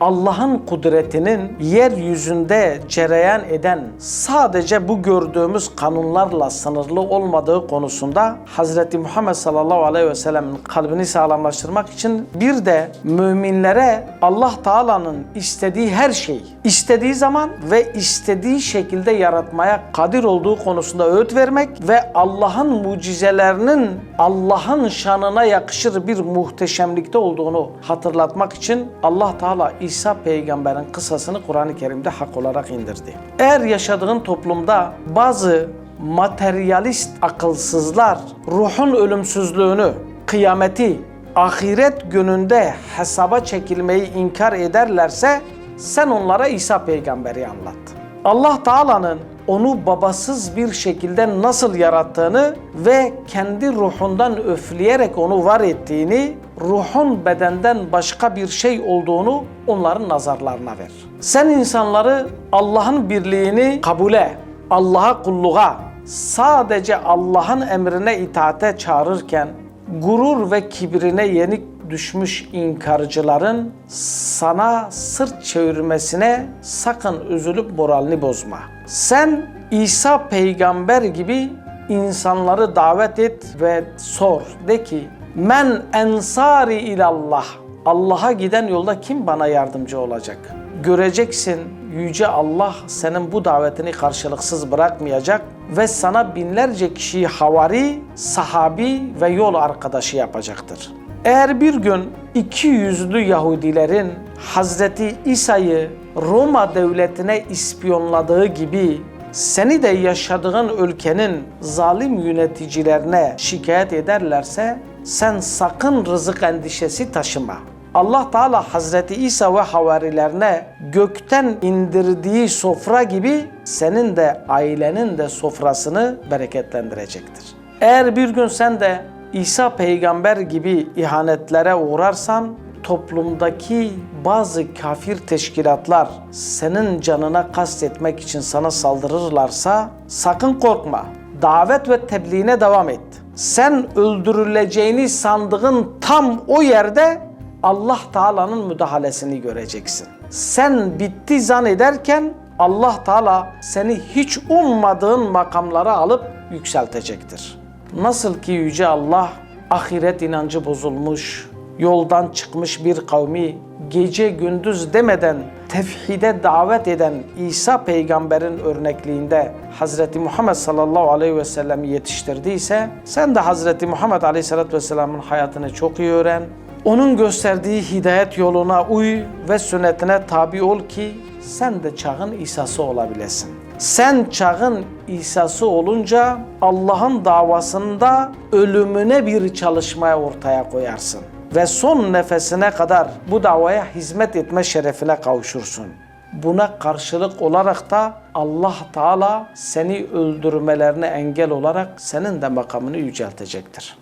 Allah'ın kudretinin yeryüzünde cereyan eden sadece bu gördüğümüz kanunlarla sınırlı olmadığı konusunda Hz. Muhammed sallallahu aleyhi ve sellem'in kalbini sağlamlaştırmak için bir de müminlere Allah Teala'nın istediği her şeyi istediği zaman ve istediği şekilde yaratmaya kadir olduğu konusunda öğüt vermek ve Allah'ın mucizelerinin Allah'ın şanına yakışır bir muhteşemlikte olduğunu hatırlatmak için Allah Teala İsa peygamberin kıssasını Kur'an-ı Kerim'de hak olarak indirdi. Eğer yaşadığın toplumda bazı materyalist akılsızlar ruhun ölümsüzlüğünü, kıyameti, ahiret gününde hesaba çekilmeyi inkar ederlerse sen onlara İsa peygamberi anlat. Allah Teala'nın onu babasız bir şekilde nasıl yarattığını ve kendi ruhundan öfleyerek onu var ettiğini, ruhun bedenden başka bir şey olduğunu onların nazarlarına ver. Sen insanları Allah'ın birliğini kabule, Allah'a kulluğa, sadece Allah'ın emrine itaate çağırırken gurur ve kibrine yenik düşmüş inkarcıların sana sırt çevirmesine sakın üzülüp moralini bozma. Sen İsa peygamber gibi insanları davet et ve sor. De ki men ensari ilallah. Allah'a giden yolda kim bana yardımcı olacak? Göreceksin Yüce Allah senin bu davetini karşılıksız bırakmayacak ve sana binlerce kişiyi havari, sahabi ve yol arkadaşı yapacaktır. Eğer bir gün iki yüzlü Yahudilerin Hazreti İsa'yı Roma devletine ispiyonladığı gibi seni de yaşadığın ülkenin zalim yöneticilerine şikayet ederlerse sen sakın rızık endişesi taşıma. Allah Teala Hazreti İsa ve havarilerine gökten indirdiği sofra gibi senin de ailenin de sofrasını bereketlendirecektir. Eğer bir gün sen de İsa peygamber gibi ihanetlere uğrarsan toplumdaki bazı kafir teşkilatlar senin canına kastetmek için sana saldırırlarsa sakın korkma. Davet ve tebliğine devam et. Sen öldürüleceğini sandığın tam o yerde Allah Teala'nın müdahalesini göreceksin. Sen bitti zannederken Allah Teala seni hiç ummadığın makamlara alıp yükseltecektir. Nasıl ki Yüce Allah ahiret inancı bozulmuş, yoldan çıkmış bir kavmi gece gündüz demeden tevhide davet eden İsa peygamberin örnekliğinde Hazreti Muhammed sallallahu aleyhi ve sellem yetiştirdiyse sen de Hazreti Muhammed aleyhissalatü vesselamın hayatını çok iyi öğren. Onun gösterdiği hidayet yoluna uy ve sünnetine tabi ol ki sen de çağın İsa'sı olabilesin. Sen çağın İsa'sı olunca Allah'ın davasında ölümüne bir çalışmaya ortaya koyarsın. Ve son nefesine kadar bu davaya hizmet etme şerefine kavuşursun. Buna karşılık olarak da Allah Teala seni öldürmelerine engel olarak senin de makamını yüceltecektir.